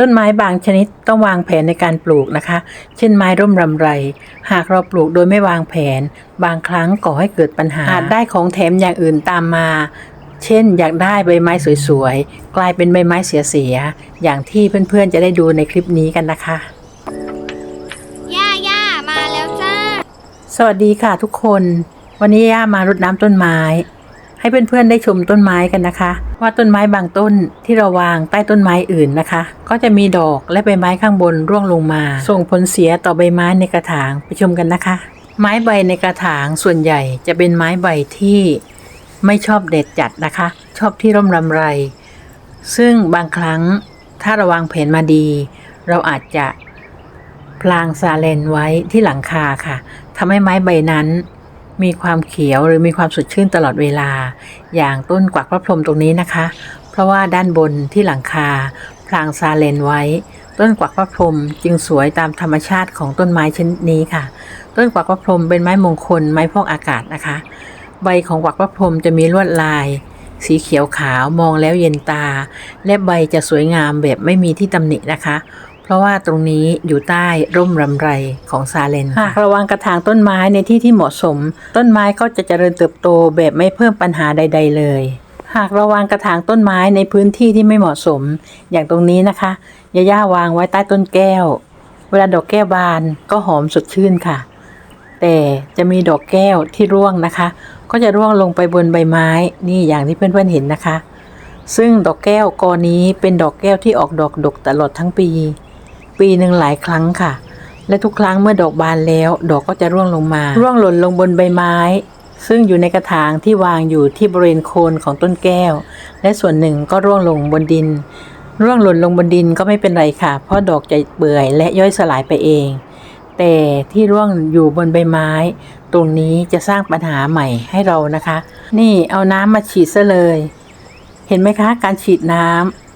ต้นไม้บางชนิดต้องวางแผนในการปลูกนะคะ เช่นไม้ร่มรำไร หากเราปลูกโดยไม่วางแผน บางครั้งก่อให้เกิดปัญหา อาจได้ของแถมอย่างอื่นตามมา เช่น อยากได้ใบไม้สวยๆ กลายเป็นใบไม้เสียๆ อย่างที่เพื่อนๆ จะได้ดูในคลิปนี้กันนะคะ ย่าย่ามาแล้วจ้า สวัสดีค่ะทุกคน วันนี้ย่ามารดน้ำต้นไม้ ให้เพื่อนๆได้ชมต้นไม้กันนะคะ ว่าต้นไม้บางต้นที่เราวางใต้ต้นไม้อื่นนะคะ ก็จะมีดอกและใบไม้ข้างบนร่วงลงมา ส่งผลเสียต่อใบไม้ในกระถางไปชมกันนะคะ ไม้ใบในกระถางส่วนใหญ่จะเป็นไม้ใบที่ไม่ชอบเด็ดจัดนะคะ ชอบที่ร่มรำไร ซึ่งบางครั้งถ้าราวางแผนมาดี เราอาจจะพลางซาเลนไว้ที่หลังคาค่ะทำให้ไม้ใบนั้น มีความเขียวหรือมีความสดชื่นตลอดเวลา อย่างต้นกวักพระพรหมตรงนี้นะคะ เพราะว่าด้านบนที่หลังคา พลางซาเลนไว้ ต้นกวักพระพรหมจึงสวยตามธรรมชาติของต้นไม้ชนิดนี้ค่ะ ต้นกวักพระพรหมเป็นไม้มงคลไม้พอกอากาศนะคะ ใบของกวักพระพรหมจะมีลวดลาย สีเขียวขาวมองแล้วเย็นตา และใบจะสวยงามแบบไม่มีที่ตำหนินะคะ ราะว่าตรงนี้อยู่ใต้ร่มรำไรของซาเลนหากระวังกระถางต้นไม้ในที่ที่เหมาะสม ต้นไม้ก็จะเจริญเติบโตแบบไม่เพิ่มปัญหาใด ๆ เลย หากระวังกระถางต้นไม้ในพื้นที่ที่ไม่เหมาะสม อย่างตรงนี้นะคะยาย่าวางไว้ใต้ต้นแก้ว เวลาดอกแก้วบานก็หอมสดชื่นค่ะ แต่จะมีดอกแก้วที่ร่วงนะคะ ก็จะร่วงลงไปบนใบไม้นี่อย่างที่เพื่อนๆเห็นนะคะ ซึ่งดอกแก้วกอนี้เป็นดอกแก้วที่ออกดอกดกตลอดทั้งปี ปีหนึ่งหลายครั้งค่ะ และทุกครั้งเมื่อดอกบานแล้ว ดอกก็จะร่วงลงมา ร่วงหล่นลงบนใบไม้ ซึ่งอยู่ในกระถางที่วางอยู่ที่บริเวณโคนของต้นแก้ว และส่วนหนึ่งก็ร่วงลงบนดิน ร่วงหล่นลงบนดินก็ไม่เป็นไรค่ะ เพราะดอกจะเปื่อยและย่อยสลายไปเอง แต่ที่ร่วงอยู่บนใบไม้ ตรงนี้จะสร้างปัญหาใหม่ให้เรานะคะ นี่เอาน้ำมาฉีดซะเลย เห็นไหมคะ การฉีดน้ำ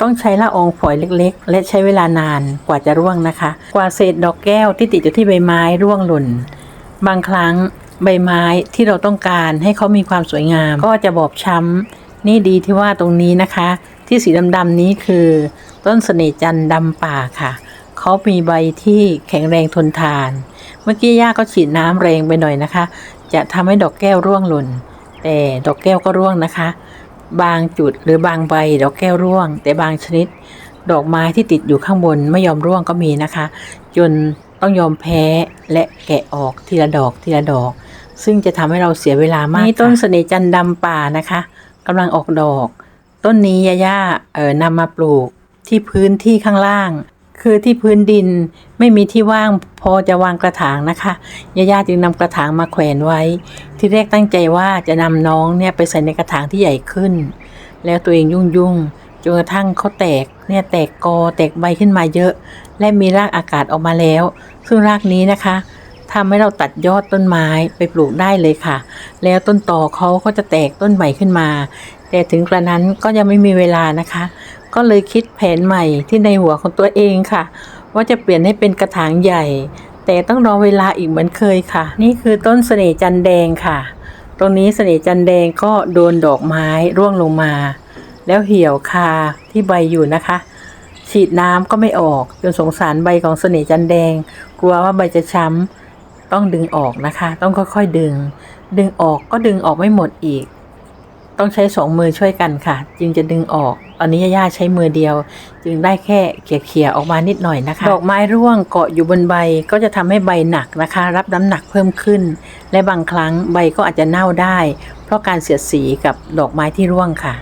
ต้องใช้ละอองฝอยเล็กๆ และใช้เวลานานกว่าจะร่วงนะคะ กว่าเศษดอกแก้วที่ติดอยู่ที่ใบไม้ร่วงหล่น บางครั้งใบไม้ที่เราต้องการให้เขามีความสวยงาม ก็จะบอบช้ำนี่ดีที่ว่าตรงนี้นะคะ ที่สีดำๆนี้คือ ต้นเสน่จันดำป่าค่ะเขามีใบที่แข็งแรงทนทาน เมื่อกี้ย่าก็ฉีดน้ำแรงไปหน่อยนะคะ จะทำให้ดอกแก้วร่วงหล่น แต่ดอกแก้วก็ร่วงนะคะ บางจุดหรือบางใบดอกแก้วร่วง แต่บางชนิด ดอกไม้ที่ติดอยู่ข้างบนไม่ยอมร่วงก็มีนะคะ จนต้องยอมแพ้และแกะออกทีละดอกทีละดอก ซึ่งจะทำให้เราเสียเวลามากนี่ต้นเสน่จันทร์ดำป่านะคะกำลังออกดอก ต้นนี้ยาย่าเออนำมาปลูกที่พื้นที่ข้างล่าง คือที่พื้นดินไม่มีที่ว่างพอจะวางกระถางนะคะยาย่าจึงนำกระถางมาแขวนไว้ ที่แรกตั้งใจว่าจะนำน้องเนี่ยไปใส่ในกระถางที่ใหญ่ขึ้น แล้วตัวเองยุ่งยุ่งๆจนกระทั่งเขาแตกเนี่ยแตกกอแตกใบขึ้นมาเยอะ และมีรากอากาศออกมาแล้ว ซึ่งรากนี้นะคะทำให้เราตัดยอดต้นไม้ไปปลูกได้เลยค่ะ แล้วต้นต่อเขาก็จะแตกต้นใหม่ขึ้นมา แต่ถึงกระนั้นก็ยังไม่มีเวลานะคะ ก็เลยคิดแผนใหม่ที่ในหัวของตัวเองค่ะ ว่าจะเปลี่ยนให้เป็นกระถางใหญ่ แต่ต้องรอเวลาอีกเหมือนเคยค่ะ นี่คือต้นเสน่จันแดงค่ะ ตรงนี้เสน่จันแดงก็โดนดอกไม้ร่วงลงมา แล้วเหี่ยวคาที่ใบอยู่นะคะ ฉีดน้ำก็ไม่ออกจนสงสารใบของเสน่จันแดง กลัวว่าใบจะช้ำต้องดึงออกนะคะ ต้องค่อยๆดึง ดึงออกก็ดึงออกไม่หมดอีก ต้องใช้สองมือช่วยกันค่ะ จึงจะดึงออกตอนนี้ย่าใช้มือเดียว จึงได้แค่เขี่ยๆออกมานิดหน่อยนะคะ ดอกไม้ร่วงเกาะอยู่บนใบก็จะทำให้ใบหนักนะคะ รับน้ำหนักเพิ่มขึ้น และบางครั้งใบก็อาจจะเน่าได้ เพราะการเสียดสีกับดอกไม้ที่ร่วงค่ะ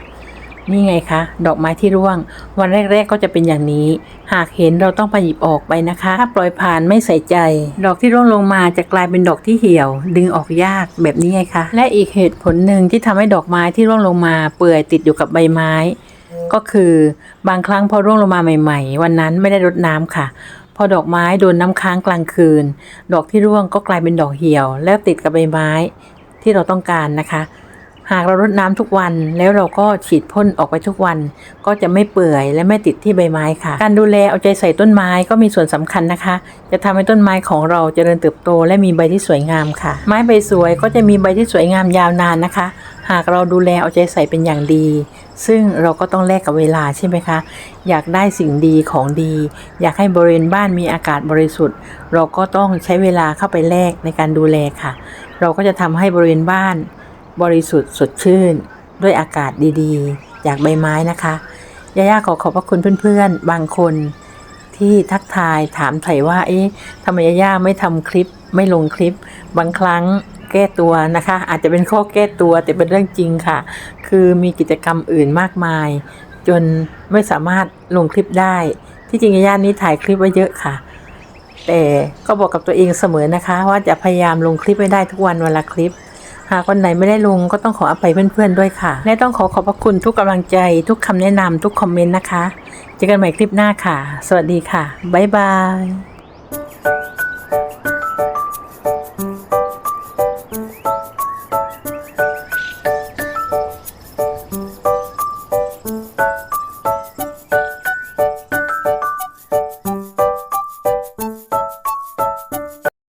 นี่ไงคะ ดอกไม้ที่ร่วง วันแรก ๆ ก็จะเป็นอย่างนี้ หากเห็นเราต้องไปหยิบออกไปนะคะ ถ้าปล่อยผ่านไม่ใส่ใจ ดอกที่ร่วงลงมาจะกลายเป็นดอกที่เหี่ยว ดึงออกยากแบบนี้ไงคะ และอีกเหตุผลหนึ่งที่ทำให้ดอกไม้ที่ร่วงลงมา เปื่อยติดอยู่กับใบไม้ ก็คือบางครั้งพอร่วงลงมาใหม่ ๆ วันนั้นไม่ได้รดน้ำค่ะพอดอกไม้โดนน้ำค้างกลางคืน ดอกที่ร่วงก็กลายเป็นดอกเหี่ยว แล้วติดกับใบไม้ที่เราต้องการนะคะ หากเรารดน้ำทุกวัน แล้วเราก็ฉีดพ่นออกไปทุกวัน ก็จะไม่เปื่อยและไม่ติดที่ใบไม้ค่ะ การดูแลเอาใจใส่ต้นไม้ก็มีส่วนสำคัญนะคะ จะทำให้ต้นไม้ของเราเจริญเติบโต และมีใบที่สวยงามค่ะ ไม้ใบสวยก็จะมีใบที่สวยงามยาวนานนะคะ หากเราดูแลเอาใจใส่เป็นอย่างดี ซึ่งเราก็ต้องแลกกับเวลาใช่ไหมคะ อยากได้สิ่งดีของดี อยากให้บริเวณบ้านมีอากาศบริสุทธิ์ เราก็ต้องใช้เวลาเข้าไปแลกในการดูแลค่ะ เราก็จะทำให้บริเวณบ้าน บริสุทธิ์สดชื่น ด้วยอากาศดีๆ จากใบไม้นะคะย่าย่าขอขอบพระคุณเพื่อนๆ บางคนที่ทักทายถามไถ่ว่า เอ๊ะทำไมย่าไม่ทำคลิป ไม่ลงคลิป บางครั้งแก้ตัวนะคะ อาจจะเป็นข้อแก้ตัวแต่เป็นเรื่องจริงค่ะ คือมีกิจกรรมอื่นมากมาย จนไม่สามารถลงคลิปได้ ที่จริงย่านี้ถ่ายคลิปไว้เยอะค่ะ แต่ก็บอกกับตัวเองเสมอนะคะ ว่าจะพยายามลงคลิปไม่ได้ทุกวันวันละคลิป หากวันไหนไม่ได้ลงก็ต้องขออภัยเพื่อนๆด้วยค่ะ และต้องขอขอบพระคุณทุกกำลังใจทุกคำแนะนำทุกคอมเมนต์นะคะ เจอกันใหม่คลิปหน้าค่ะ สวัสดีค่ะ บ๊ายบาย